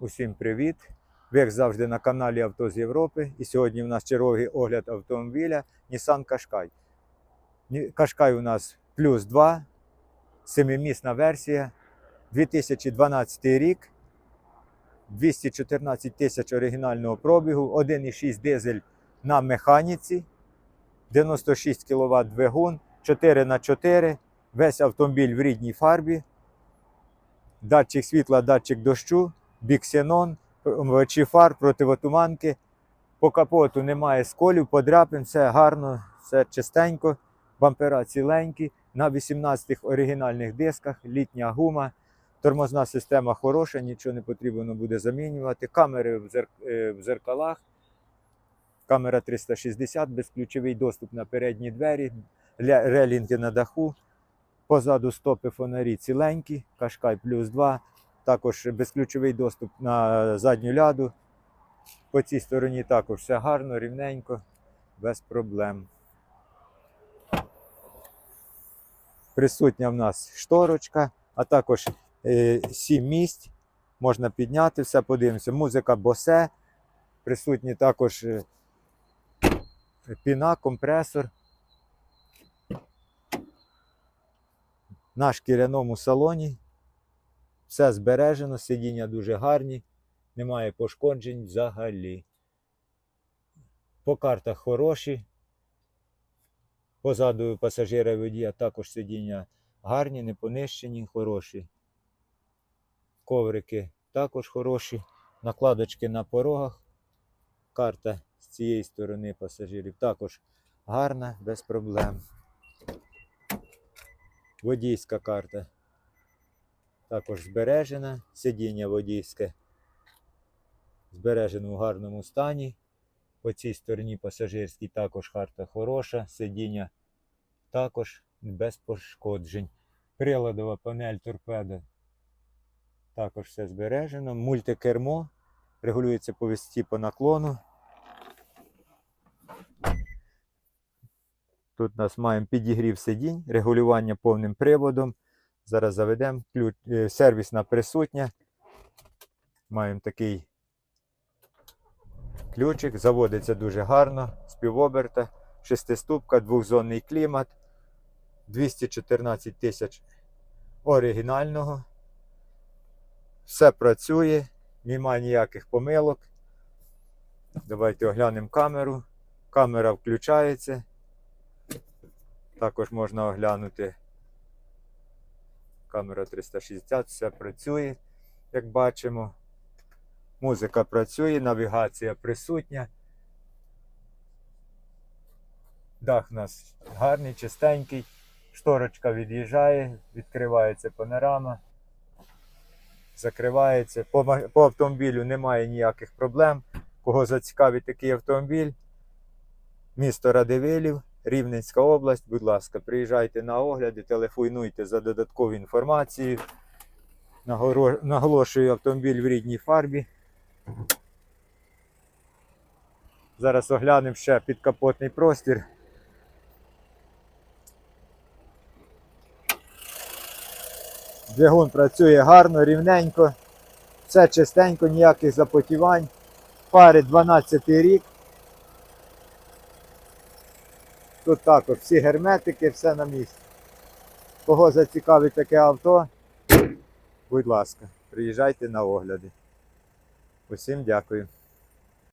Усім привіт! Ви як завжди на каналі Авто з Європи. І сьогодні у нас черговий огляд автомобіля Nissan Qashqai. Qashqai у нас плюс 2, семимісна версія, 2012 рік, 214 тисяч оригінального пробігу, 1,6 дизель на механіці, 96 кВт двигун, 4х4, весь автомобіль в рідній фарбі, датчик світла, датчик дощу, біксенон, омивачі фар, противотуманки. По капоту немає сколів, подряпин, все гарно, все чистенько, бампера ціленькі, на 18 оригінальних дисках, літня гума, тормозна система хороша, нічого не потрібно буде замінювати. Камери в, зер... е, в зеркалах, камера 360, безключовий доступ на передні двері, релінги на даху. Позаду стопи фонарі ціленькі, Кашкай плюс 2, також безключовий доступ на задню ляду. По цій стороні також все гарно, рівненько, без проблем. Присутня в нас шторочка, а також е, 7 місць. Можна підняти все, подивимося. Музика босе. Присутні також е, піна, компресор. На шкіряному салоні. Все збережено, сидіння дуже гарні, немає пошкоджень взагалі. По картах хороші. Позаду пасажира водія також сидіння гарні, не понищені, хороші. Коврики також хороші. Накладочки на порогах. Карта з цієї сторони пасажирів також гарна, без проблем. Водійська карта також збережена. Сидіння водійське збережено в гарному стані. По цій стороні пасажирській також карта хороша. Сидіння також без пошкоджень. Приладова панель торпеда також все збережено. Мультикермо регулюється по висоті по наклону. Тут у нас маємо підігрів сидінь, регулювання повним приводом. Зараз заведемо ключ, е, сервісна присутня. Маємо такий ключик, заводиться дуже гарно, з півоберта, шестиступка, двохзонний клімат, 214 тисяч оригінального. Все працює, немає ніяких помилок. Давайте оглянемо камеру. Камера включається. Також можна оглянути камера 360, все працює, як бачимо. Музика працює, навігація присутня. Дах у нас гарний, чистенький. Шторочка від'їжджає, відкривається панорама, закривається. По, по автомобілю немає ніяких проблем. Кого зацікавить такий автомобіль, місто Радивилів, Рівненська область, будь ласка, приїжджайте на огляди, телефонуйте за додаткову інформацію. Наголошую автомобіль в рідній фарбі. Зараз оглянемо ще підкапотний простір. Двигун працює гарно, рівненько, все чистенько, ніяких запотівань. Фари 12 рік. Тут також всі герметики, все на місці. Кого зацікавить таке авто, будь ласка, приїжджайте на огляди. Усім дякую.